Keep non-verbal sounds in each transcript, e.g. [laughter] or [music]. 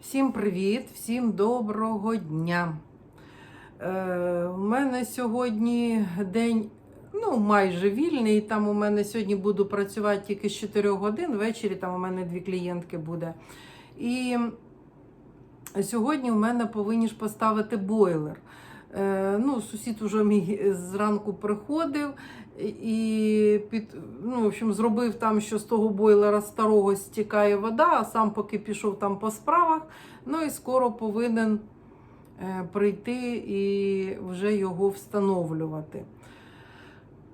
Всім привіт, всім доброго дня. Е, у мене сьогодні день ну, майже вільний. Там у мене сьогодні буду працювати тільки з 4 годин. Ввечері там у мене дві клієнтки буде. І сьогодні у мене повинні ж поставити бойлер. Е, ну, сусід уже мій зранку приходив і під, ну, в общем, зробив там, що з того бойлера старого стікає вода, а сам поки пішов там по справах. Ну і скоро повинен е, прийти і вже його встановлювати.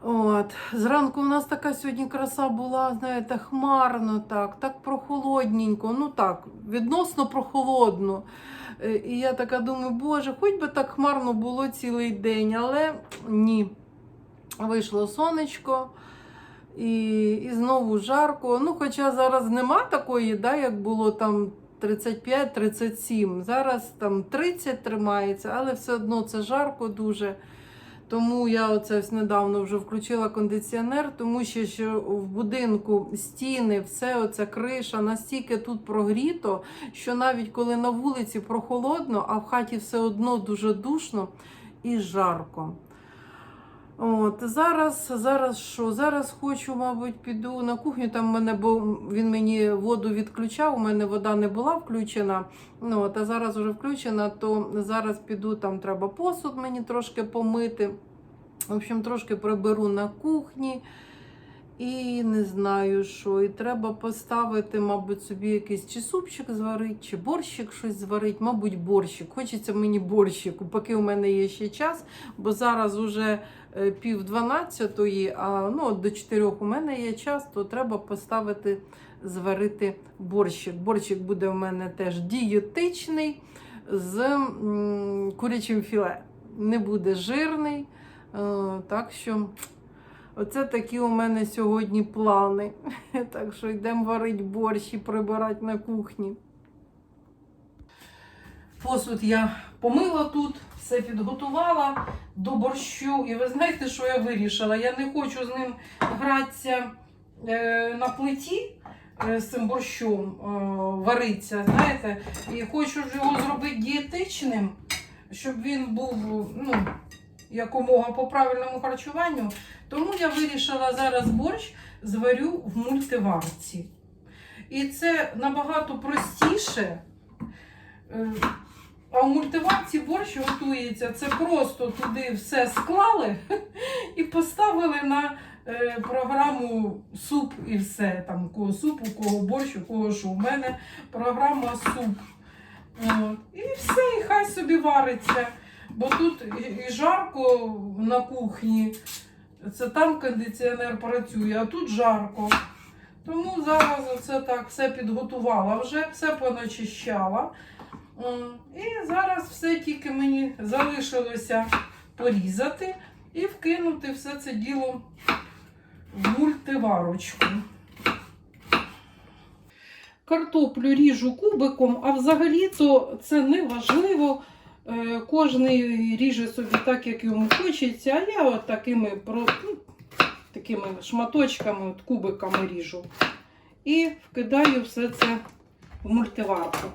От. Зранку у нас така сьогодні краса була, знаєте, хмарно, так, так прохолодненько, ну так, відносно прохолодно. Е, І я така думаю, боже, хоч би так хмарно було цілий день, але ні. Вийшло сонечко і, і знову жарко. Ну, хоча зараз нема такої, да, як було там 35-37. Зараз там 30 тримається, але все одно це жарко дуже. Тому я оце ось недавно вже включила кондиціонер, тому що, що в будинку стіни, все оця криша настільки тут прогріто, що навіть коли на вулиці прохолодно, а в хаті все одно дуже душно і жарко. От, зараз, зараз що? Зараз хочу, мабуть, піду на кухню. Там мене, бо він мені воду відключав, у мене вода не була включена. Ну, от, а зараз вже включена, то зараз піду, там треба посуд мені трошки помити. В общем, трошки приберу на кухні. І не знаю, що. І треба поставити, мабуть, собі якийсь чи супчик зварити, чи борщик щось зварити. Мабуть, борщик. Хочеться мені борщику, поки у мене є ще час, бо зараз уже пів дванадцятої, а ну, до чотирьох у мене є час, то треба поставити зварити борщик. Борщик буде у мене теж дієтичний з курячим філе. Не буде жирний. Е, Так що. Оце такі у мене сьогодні плани. [laughs] Так що йдемо варити борщ і прибирати на кухні. Посуд я помила тут, все підготувала до борщу. І ви знаєте, що я вирішила? Я не хочу з ним гратися е, на плиті. е, З цим борщом е, вариться, знаєте, і хочу його зробити дієтичним, щоб він був ну, якомога по правильному харчуванню. Тому я вирішила зараз борщ зварю в мультиварці. І це набагато простіше. А в мультиварці борщ готується. Це просто туди все склали [laughs] і поставили на е, програму суп і все. Там у кого суп, у кого борщ, у кого що. У мене програма суп. От. І все, і хай собі вариться. Бо тут і- жарко на кухні. Це там кондиціонер працює, а тут жарко. Тому зараз оце так все підготувала вже, все поначищала. І зараз все тільки мені залишилося порізати і вкинути все це діло в мультиварочку. Картоплю ріжу кубиком, а взагалі-то це не важливо. Е, Кожний ріже собі так, як йому хочеться, а я от такими, ну, такими шматочками, от кубиками ріжу. І вкидаю все це в мультиварку.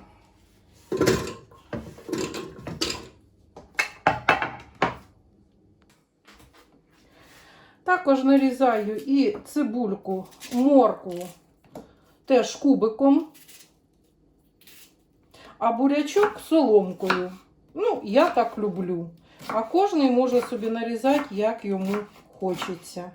Також нарізаю і цибульку, моркву теж кубиком, а бурячок соломкою. Ну, я так люблю. А кожен може собі нарізати, як йому хочеться.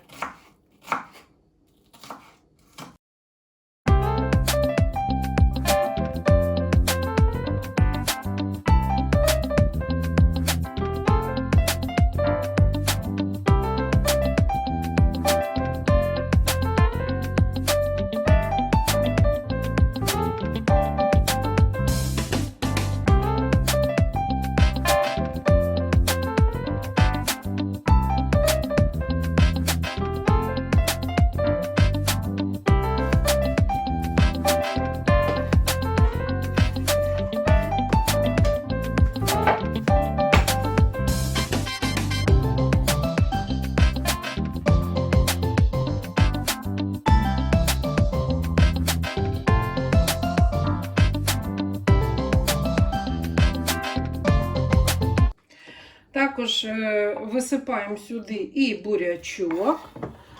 Також е, висипаємо сюди і бурячок.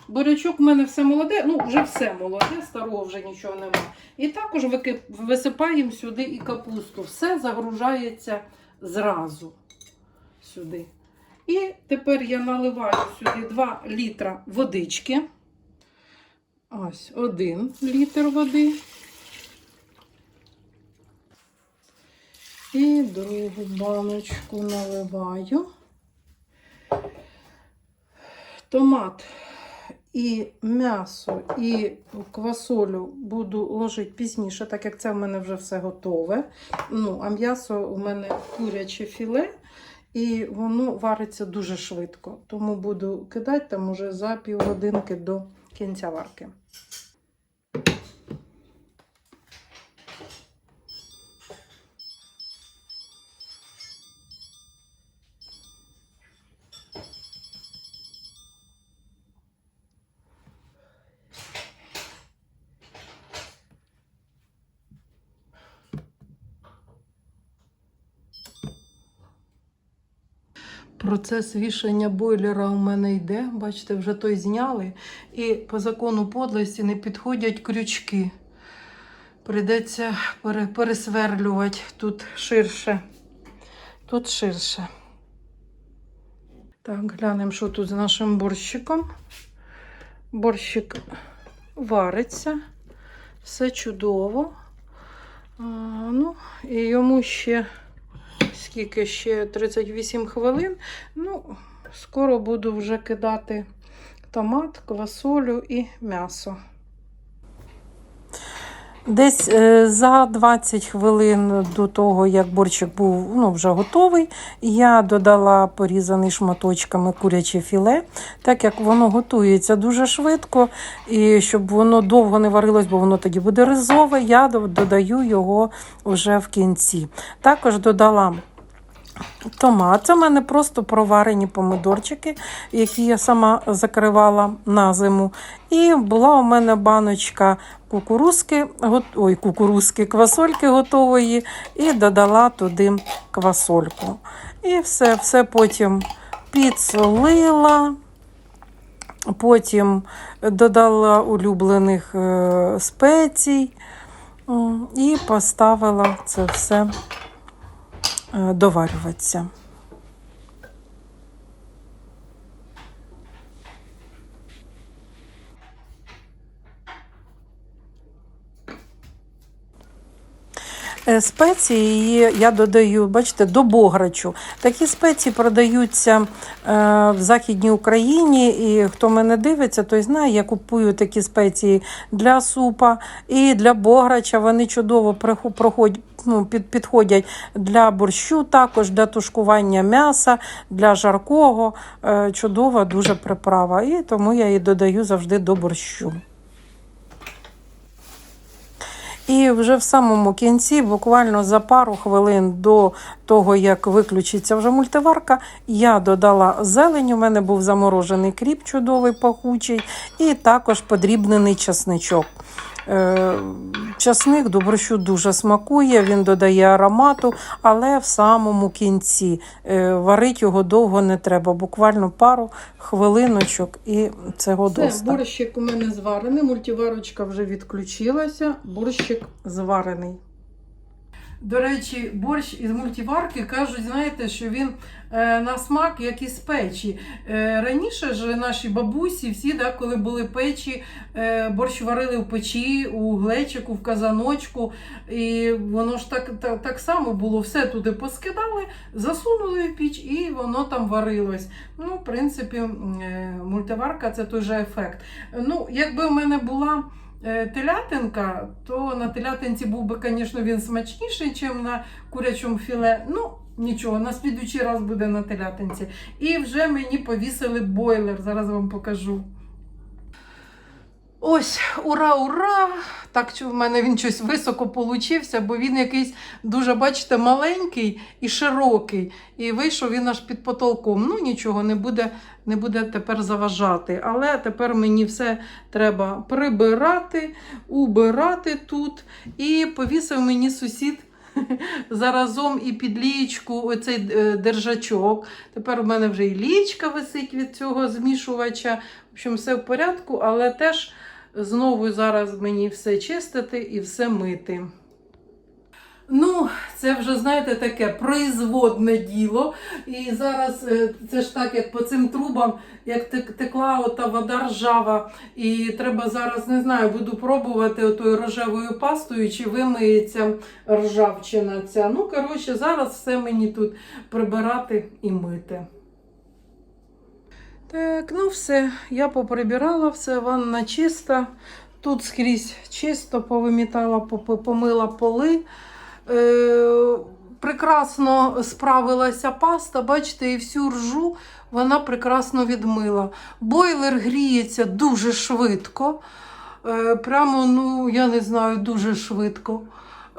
Бурячок в мене все молоде, ну вже все молоде, старого вже нічого нема. І також висипаємо сюди і капусту. Все загружається зразу сюди. І тепер я наливаю сюди 2 літра водички. Ось 1 літр води. І другу баночку наливаю. Томат і м'ясо, і квасолю буду ложити пізніше, так як це в мене вже все готове. Ну, а м'ясо у мене куряче філе, і воно вариться дуже швидко. Тому буду кидати там уже за півгодинки до кінця варки. Процес вішання бойлера у мене йде. Бачите, вже той зняли. І по закону подлості не підходять крючки. Прийдеться пересверлювати тут ширше. Тут ширше. Так, глянемо, що тут з нашим борщиком. Борщик вариться. Все чудово. А, ну, і йому ще скільки ще 38 хвилин. Ну, скоро буду вже кидати томат, квасолю і м'ясо. Десь е, за 20 хвилин до того, як борщик був ну, вже готовий, я додала порізаний шматочками куряче філе, так як воно готується дуже швидко, і щоб воно довго не варилось, бо воно тоді буде ризове, я додаю його вже в кінці. Також додала Томат. Це в мене просто проварені помидорчики, які я сама закривала на зиму. І була у мене баночка кукурузки, ой, кукурузки, квасольки готової, і додала туди квасольку. І все, все потім підсолила. Потім додала улюблених е, спецій і поставила це все доварюватися. Е, Спеції я додаю, бачите, до бограчу. Такі спеції продаються е, в Західній Україні, і хто мене дивиться, той знає, я купую такі спеції для супа і для бограча. Вони чудово проходять. Ну, під, підходять для борщу, також для тушкування м'яса, для жаркого. Е, чудова дуже приправа. І тому я її додаю завжди до борщу. І вже в самому кінці, буквально за пару хвилин до того, як виключиться вже мультиварка, я додала зелень. У мене був заморожений кріп, чудовий пахучий, і також подрібнений часничок. Е, Часник до борщу дуже смакує, він додає аромату, але в самому кінці варить його довго не треба, буквально пару хвилиночок, і цього Все, достатньо. борщик у мене зварений, мультиварочка вже відключилася, борщик зварений. До речі, борщ із мультиварки кажуть, знаєте, що він е, на смак, як із печі. Е, раніше ж наші бабусі, всі, да, коли були печі, е, борщ варили в печі, у глечику, в казаночку. І воно ж так, так, так само було. Все туди поскидали, засунули в піч, і воно там варилось. Ну, в принципі, е, мультиварка це той же ефект. Ну, якби в мене була. Е, Телятинка, то на телятинці був би, звісно, він смачніший, ніж на курячому філе. Ну, нічого, на слідуючий раз буде на телятинці. І вже мені повісили бойлер. Зараз вам покажу. Ось, ура, ура! Так що в мене він щось високо получився, бо він якийсь дуже, бачите, маленький і широкий. І вийшов він аж під потолком. Ну, нічого, не буде, не буде тепер заважати. Але тепер мені все треба прибирати, убирати тут. І повісив мені сусід [laughs] заразом і під лієчку оцей е, держачок. Тепер у мене вже і лічка висить від цього змішувача. В общем, все в порядку, але теж знову зараз мені все чистити і все мити. Ну, це вже, знаєте, таке производне діло. І зараз е, це ж так, як по цим трубам, як текла ота вода ржава. І треба зараз, не знаю, буду пробувати отою рожевою пастою, чи вимиється ржавчина ця. Ну, коротше, зараз все мені тут прибирати і мити. Так, ну все, я поприбирала все, ванна чиста. Тут скрізь чисто повимітала, помила поли. Е, прекрасно справилася паста, бачите, і всю ржу вона прекрасно відмила. Бойлер гріється дуже швидко. Е, прямо, ну, я не знаю, дуже швидко.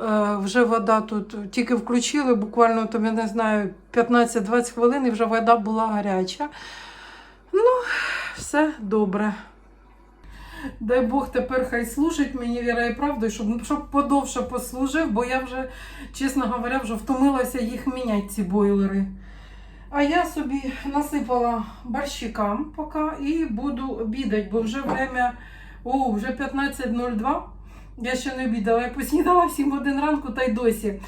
Е, вже вода тут тільки включили, буквально там, я не знаю, 15-20 хвилин і вже вода була гаряча. Ну, все добре. Дай Бог тепер хай служить мені віра і правда, щоб, щоб подовше послужив, бо я вже, чесно говоря, вже втомилася їх міняти, ці бойлери. А я собі насипала борщикам поки і буду обідати, бо вже время, о, вже 15.02. Я ще не обідала, я поснідала в 7 годин ранку та й досі.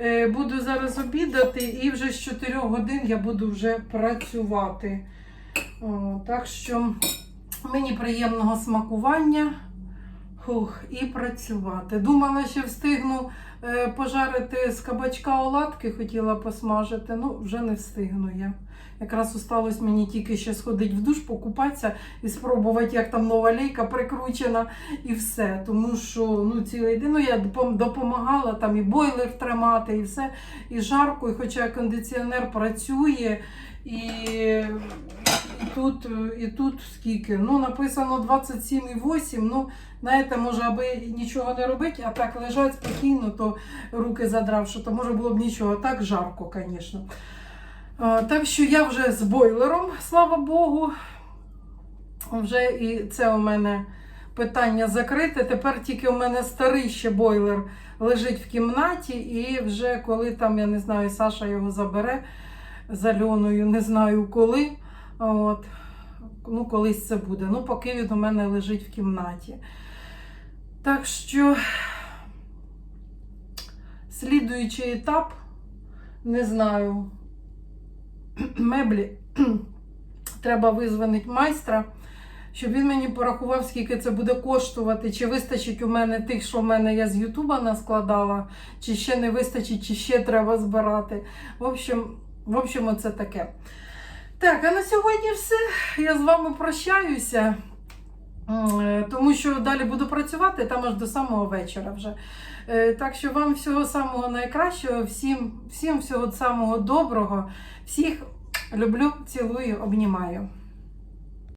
Е, буду зараз обідати і вже з 4 годин я буду вже працювати. О, так що мені приємного смакування Хух, і працювати. Думала, що встигну е, пожарити з кабачка оладки, хотіла посмажити, ну вже не встигну я. Якраз осталось мені тільки ще сходити в душ, покупатися і спробувати, як там нова лейка прикручена і все. Тому що ну, цілий день ну, я допомагала там і бойлер тримати, і все, і жарко, і хоча кондиціонер працює, і тут, і тут скільки? Ну, написано 27,8. Ну, знаєте, може, аби нічого не робити, а так лежать спокійно, то руки задравши, то може було б нічого. Так жарко, звісно. Так що я вже з бойлером, слава Богу. Вже і це у мене питання закрите. Тепер тільки у мене старий ще бойлер лежить в кімнаті, і вже коли там, я не знаю, Саша його забере з Альоною, не знаю коли. От. Ну, колись це буде. Ну, поки він у мене лежить в кімнаті. Так що, слідуючий етап, не знаю, меблі треба визвонити майстра, щоб він мені порахував, скільки це буде коштувати, чи вистачить у мене тих, що в мене я з Ютуба наскладала, чи ще не вистачить, чи ще треба збирати. В общем, в общем, оце таке. Так, а на сьогодні все. Я з вами прощаюся, е, тому що далі буду працювати там аж до самого вечора вже. Е, Так що вам всього самого найкращого, всім, всім всього самого доброго. Всіх люблю, цілую, обнімаю.